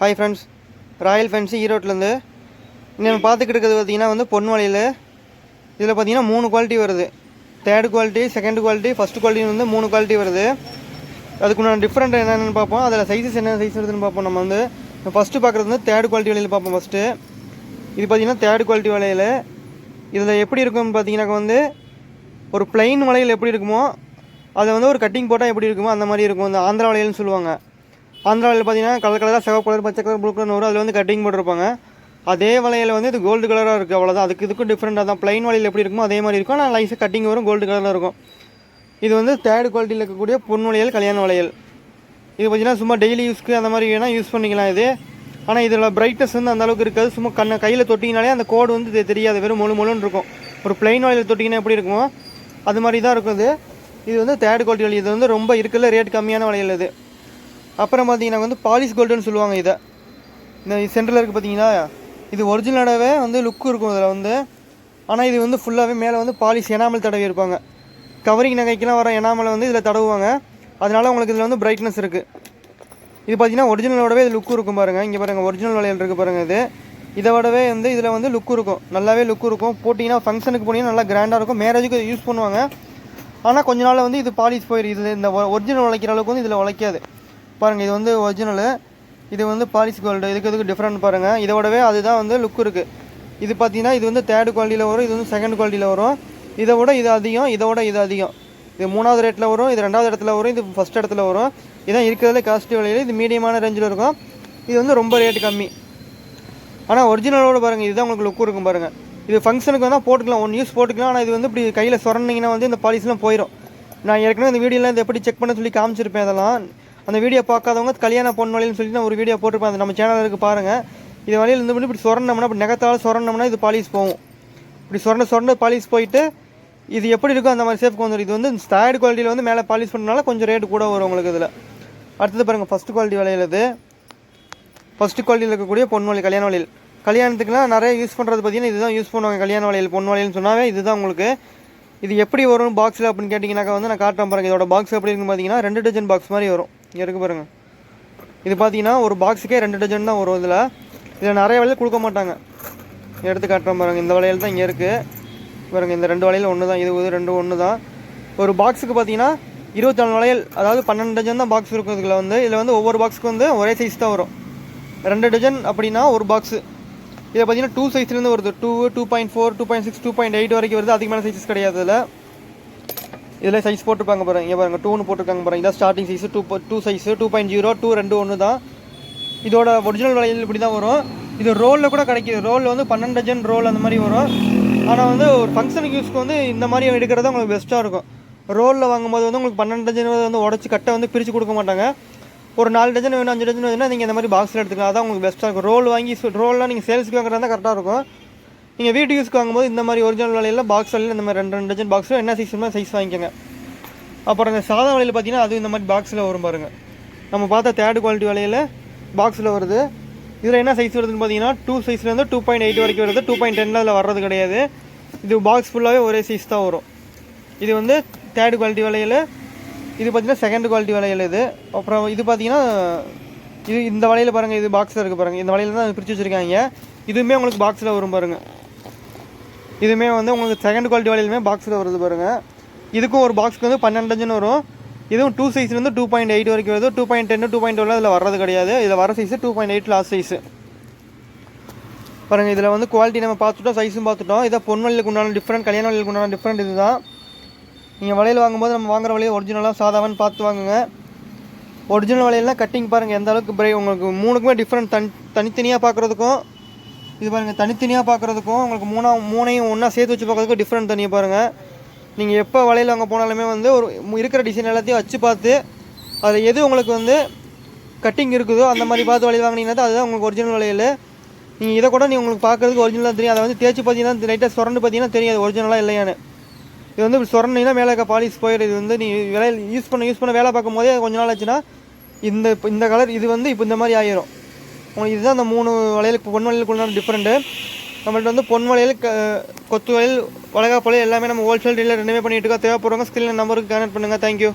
Hi friends royal fence ஈரோட்லேருந்து இன்னும் நம்ம பார்த்துக்கிட்டு இருக்கிறது பார்த்தீங்கன்னா வந்து பொன் வலையில் இதில் பார்த்தீங்கன்னா மூணு குவாலிட்டி வருது. Third quality second quality first குவாலிட்டின்னு வந்து மூணு குவாலிட்டி வருது. அதுக்கு நான் டிஃப்ரெண்ட் என்னென்னு பார்ப்போம். அதில் சைஸஸ் என்ன சைஸ் வருதுன்னு பார்ப்போம். நம்ம வந்து ஃபஸ்ட்டு பார்க்குறது வந்து தேர்ட் குவாலிட்டி வலையில் பார்ப்போம் ஃபஸ்ட்டு இது பார்த்தீங்கன்னா தேர்ட் குவாலிட்டி வலையில் இதில் எப்படி இருக்கும்னு பார்த்தீங்கன்னாக்க வந்து ஒரு பிளெயின் வலையில் எப்படி இருக்குமோ அதை வந்து ஒரு கட்டிங் போட்டால் எப்படி இருக்குமோ அந்த மாதிரி இருக்கும். இந்த ஆந்திரா வலையில்னு சொல்லுவாங்க. ஆந்திராவில் பார்த்தீங்கன்னா கலர் கலராக சிவப்பு கலர் பச்சை கலர் ப்ளூ கலர் வரும். அதில் வந்து கட்டிங் போட்டிருப்பாங்க. அதே வளையல் வந்து இது கோல்டு கலராக இருக்குது அவ்வளோதான் அதுக்கு இதுக்கும் டிஃப்ரெண்ட்டாக தான். ப்ளைன் வலையில் எப்படி இருக்குமோ அதே மாதிரி இருக்கும். ஆனால் லைஸாக கட்டிங் வரும் கோல்டு கலரில் இருக்கும். இது வந்து தேர்ட் குவாலிட்டியில் இருக்கக்கூடிய பொன் வளையல் கல்யாண வளையல். இது பார்த்தீங்கன்னா சும்மா டெய்லி யூஸ்க்கு அந்த மாதிரி வேணால் யூஸ் பண்ணிக்கலாம் இது. ஆனால் இதில் பிரைட்னஸ் வந்து அந்த அளவுக்கு இருக்காது. சும்மா கண்ணை கையில் தொட்டிங்கனாலே அந்த கோடு வந்து தெரியாது. வெறும் முழு முழுன்னு இருக்கும். ஒரு பிளைன் வலையில் தொட்டிங்கன்னா எப்படி இருக்குமோ அது மாதிரி தான் இருக்கும் இது. இது வந்து தேர்ட் குவாலிட்டி வளையல். இது வந்து ரொம்ப இருக்குல்ல ரேட் கம்மியான வளையல் இது. அப்புறம் பார்த்தீங்கன்னா வந்து பாலிஷ் கோல்டுன்னு சொல்லுவாங்க இதை. இந்த சென்டரில் இருக்குது பார்த்தீங்கன்னா இது ஒரிஜினலாகவே வந்து லுக்கு இருக்கும் இதில் வந்து. ஆனால் இது வந்து ஃபுல்லாகவே மேலே வந்து பாலிஷ் எனாமல் தடவி இருப்பாங்க. கவரிங் நகைக்கெலாம் வர எனாமலை வந்து இதில் தடவுவாங்க. அதனால உங்களுக்கு இதில் வந்து பிரைட்னஸ் இருக்குது இது பார்த்தீங்கன்னா ஒரிஜினலோடவே இது லுக்கு இருக்கும் பாருங்கள் இங்கே பாருங்கள் ஒரிஜினல் வளையல் இருக்குது பாருங்கள் இது. இதை விடவே வந்து இதில் வந்து லுக்கு இருக்கும். நல்லாவே லுக்கு இருக்கும். போட்டிங்கன்னா ஃபங்க்ஷனுக்கு போனீங்கன்னா நல்லா கிராண்டாக இருக்கும். மேரேஜுக்கு யூஸ் பண்ணுவாங்க. ஆனால் கொஞ்ச நாள் வந்து இது பாலிஷ் போயிடும் இது இந்த ஒரிஜினல் உழைக்கிற அளவுக்கு வந்து இதில் உழைக்காது பாருங்கள் இது வந்து ஒரிஜினலு இது வந்து பாலிசி கோல்டு இதுக்கு இதுக்கு டிஃப்ரெண்ட் பாருங்கள் இதை விடவே அதுதான் வந்து லுக் இருக்குது இது பார்த்தீங்கன்னா இது வந்து தேர்டு குவாலிட்டியில் வரும் இது வந்து செகண்ட் குவாலிட்டியில் வரும். இதை விட இது அதிகம் இதை விட இது அதிகம். இது மூணாவது ரேட்டில் வரும் இது ரெண்டாவது இடத்துல வரும் இது ஃபஸ்ட் இடத்துல வரும். இதான் இருக்கிறதுல காஸ்ட்லி விலையில் இது மீடியமான ரேஞ்சில் இருக்கும். இது வந்து ரொம்ப ரேட்டு கம்மி. ஆனால் ஒரிஜினலோட பாருங்கள் இதுதான் உங்களுக்கு லுக் இருக்கும் பாருங்கள் இது ஃபங்க்ஷனுக்கு வந்தால் போட்டுக்கலாம் ஒன் யூஸ் போட்டுக்கலாம் ஆனால் இது வந்து இப்படி கையில் சொரண்டிங்கன்னா வந்து இந்த பாலிசிலாம் போயிடும் நான் ஏற்கனவே இந்த வீடியோலாம் இதை எப்படி செக் பண்ண சொல்லி காமிச்சிருப்பேன் அதெல்லாம். அந்த வீடியோ பார்க்காதவங்க கல்யாண பொன் வழின்னு சொல்லி நான் ஒரு வீடியோ போட்டிருப்பேன். அது நம்ம சேனலில் இருக்குது பாருங்கள் இது வழியில் இருந்து இப்படி சொரணம்னா இப்படி நெகத்தால் சொரணம்னா இது பாலிஸ் போகும். இப்படி சொரண சொரண பாலிஸ் போயிட்டு இது எப்படி இருக்கோ அந்த மாதிரி சேஃப்க்கு வந்துடும் இது வந்து ஸ்டாயர்டு குவாலிட்டியில் வந்து மேலே பாலிஷ் பண்ணனால கொஞ்சம் ரேட்டு கூட வரும் உங்களுக்கு இதில். அடுத்தது பாருங்கள் ஃபஸ்ட்டு குவாலிட்டி விலையில் ஃபஸ்ட்டு குவாலிட்டியில் இருக்கக்கூடிய பொன் வழி கல்யாண வழியில். கல்யாணத்துக்குலாம் நிறைய யூஸ் பண்ணுறது பார்த்தீங்கன்னா இதுதான் யூஸ் பண்ணுவாங்க கல்யாண வலையில் பொன் வளையல்னு சொன்னாவே இதுதான் உங்களுக்கு. இது எப்படி வரும் பாக்ஸில் அப்படின்னு கேட்டிங்கனாக்கா வந்து நான் காட்டுறேன் பாருங்கள் இதோட பாக்ஸ் எப்படி இருக்குன்னு பார்த்தீங்கன்னா ரெண்டு டஜன் பாக்ஸ் மாதிரி வரும். இங்கே இருக்கு பாருங்கள் இது பார்த்தீங்கன்னா ஒரு பாக்ஸுக்கே ரெண்டு டஜன் தான் வரும் இதில். இதில் நிறைய வலையில் கொடுக்க மாட்டாங்க. எடுத்து காட்டுறோம் பாருங்கள் இந்த வலையில் தான் இங்கே இருக்குது பாருங்கள் இந்த ரெண்டு வலையில் ஒன்று தான். இது இது ரெண்டு ஒன்று தான். ஒரு பாக்ஸுக்கு பார்த்தீங்கன்னா இருபத்தாலு வளையல் அதாவது பன்னெண்டு டஜன் தான் பாக்ஸ் இருக்கும் இதில் வந்து. இதில் வந்து ஒவ்வொரு பாக்ஸுக்கு வந்து ஒரே சைஸ் தான் வரும். ரெண்டு டஜன் அப்படின்னா ஒரு பாக்ஸு இதில் பார்த்தீங்கன்னா டூ சைஸ்லேருந்து வருது. Two two point four two point six two point eight வரைக்கும் வருது. அதிகமான சைஸஸ் கிடையாது இதில். இதில் சைஸ் போட்டிருப்பாங்க பாருங்க இங்கே பாருங்க டூன்னு போட்டிருக்காங்க பாருங்க. இதான் starting size two two size two point zero two ரெண்டு ஒன்று தான். இதோட ஒரிஜினல் விலையில் இப்படி தான் வரும். இது ரோலில் கூட கிடைக்கிது. ரோலில் வந்து பன்னெண்டு டஜன் ரோல் அந்த மாதிரி வரும். ஆனால் வந்து ஒரு ஃபங்க்ஷனுக்கு யூஸ்க்கு வந்து இந்த மாதிரி எடுக்கிறது உங்களுக்கு பெஸ்ட்டாக இருக்கும். ரோலில் வாங்கும்போது வந்து உங்களுக்கு பன்னெண்டு டஜன் வந்து உடச்சி கட்டை வந்து பிரித்து கொடுக்க மாட்டாங்க. ஒரு நாலு டஜன் வேணும் அஞ்சு டஜன் வேணும்னா நீங்கள் இந்த மாதிரி பாக்ஸில் எடுத்துக்கலாம். அதான் உங்களுக்கு பெஸ்ட்டாக இருக்கும். ரோல் வாங்கி ரோல்லாம் நீங்கள் சேல்ஸுக்கு வாங்குறது தான் கரெக்டாக இருக்கும். நீங்கள் வீட்டு யூஸ்க்கு வாங்கும்போது இந்த மாதிரி ஒரிஜினல் வலையில் பாக்ஸ் வலையில் இந்த மாதிரி ரெண்டு ரெண்டு டஜன் பாக்ஸில் என்ன சைஸ் சைஸ் வாங்கிக்கோங்க. அப்புறம் இந்த சாதா வலையில் பார்த்தீங்கன்னா அது இந்த மாதிரி பாக்ஸில் வரும் பாருங்கள் நம்ம பார்த்தா தேர்டு குவாலிட்டி வலையில் பாக்ஸில் வருது. இதில் என்ன சைஸ் வருதுன்னு பார்த்தீங்கன்னா டூ சைஸ்லேருந்து டூ பாயிண்ட் எயிட் வரைக்கும் வருது. டூ பாயிண்ட் டென்னில் அதில் வர்றது கிடையாது. இது பாக்ஸ் ஃபுல்லாகவே ஒரே சைஸ் தான் வரும். இது வந்து தேர்டு குவாலிட்டி வலையில் இது பார்த்தீங்கன்னா செகண்ட் குவாலிட்டி வலையில் இது. அப்புறம் இது பார்த்தீங்கன்னா இது இந்த வலையில் பாருங்கள் இது பாக்ஸில் இருக்குது பாருங்கள் இந்த வலையில் தான் பிரித்து வச்சுருக்காங்க. இதுவுமே உங்களுக்கு பாக்ஸில் வரும் பாருங்கள் இதுவுமே வந்து உங்களுக்கு செகண்ட் குவாலிட்டி வளையலுமே பாக்ஸில் வருது பாருங்கள் இதுக்கும் ஒரு பாக்ஸுக்கு வந்து பன்னெண்டு வரும். இதுவும் டூ சைஸ்லேருந்து டூ பாயிண்ட் எயிட் வரைக்கும் வருது. Two point ten two point இதில் வர்றது கிடையாது. இதில் வர size two point eight last size பாருங்கள் இதில் வந்து குவாலிட்டி நம்ம பார்த்துட்டோம் சைஸும் பார்த்துட்டோம். இதை பொன் வளையலுக்கு உண்டான டிஃப்ரெண்ட் கல்யாண வளையலுக்கு உண்டான டிஃப்ரெண்ட் இதுதான். நீங்கள் வளையல் வாங்கும்போது நம்ம வாங்குற வளையல் ஒரிஜினலாக சாதாவான்னு பார்த்து வாங்குங்க. ஒரிஜினல் வளையல்னால் கட்டிங் பாருங்கள் எந்த அளவுக்கு பிரே உங்களுக்கு மூணுக்குமே டிஃப்ரெண்ட் தனி தனித்தனியாக பார்க்குறதுக்கும் இது பாருங்கள் தனித்தனியாக பார்க்குறதுக்கும் உங்களுக்கு மூணா மூணையும் ஒன்றா சேர்த்து வச்சு பார்க்குறதுக்கும் டிஃப்ரெண்ட் தனியாக பாருங்கள் நீங்கள் எப்போ வலையில் அங்கே போனாலுமே வந்து ஒரு இருக்கிற டிசைன் எல்லாத்தையும் வச்சு பார்த்து அதில் எது உங்களுக்கு வந்து கட்டிங் இருக்குதோ அந்த மாதிரி பார்த்து வலையில் வாங்கினீங்கன்னா தான் அதுதான் உங்களுக்கு ஒரிஜினல் வலையில். நீங்கள் இதை கூட நீங்கள் உங்களுக்கு பார்க்குறதுக்கு ஒரிஜினலாக தெரியும். அதை வந்து தேய்ச்சி பார்த்தீங்கன்னா லைட்டாக சுரண்டு பார்த்தீங்கன்னா தெரியாது ஒரிஜினலாக இல்லையான்னு. இது வந்து இப்படி சுரண்டிங்கன்னா மேலே இருக்க பாலிஸ் போயிடுது இது வந்து நீ வேலை யூஸ் பண்ண யூஸ் பண்ண வேலை பார்க்கும் போதே கொஞ்ச நாள் ஆச்சுன்னா இந்த இந்த கலர் இது வந்து இப்போ இந்த மாதிரி ஆயிரும். உங்களுக்கு இதுதான் அந்த மூணு வளையலுக்கு பொன் வளையலுக்குள்ள டிஃப்ரெண்ட்டு நம்மள்ட்ட வந்து பொன் வளையல் கொத்து வளையல் வளகா வளையல் எல்லாமே நம்ம ஹோல்சேல் டீலர் ரெண்டுமே பண்ணிட்டு இருக்கோம். தேவைப்படுறவங்க ஸ்கில் நம்பருக்கு கனெக்ட் பண்ணுங்கள் தேங்க்யூ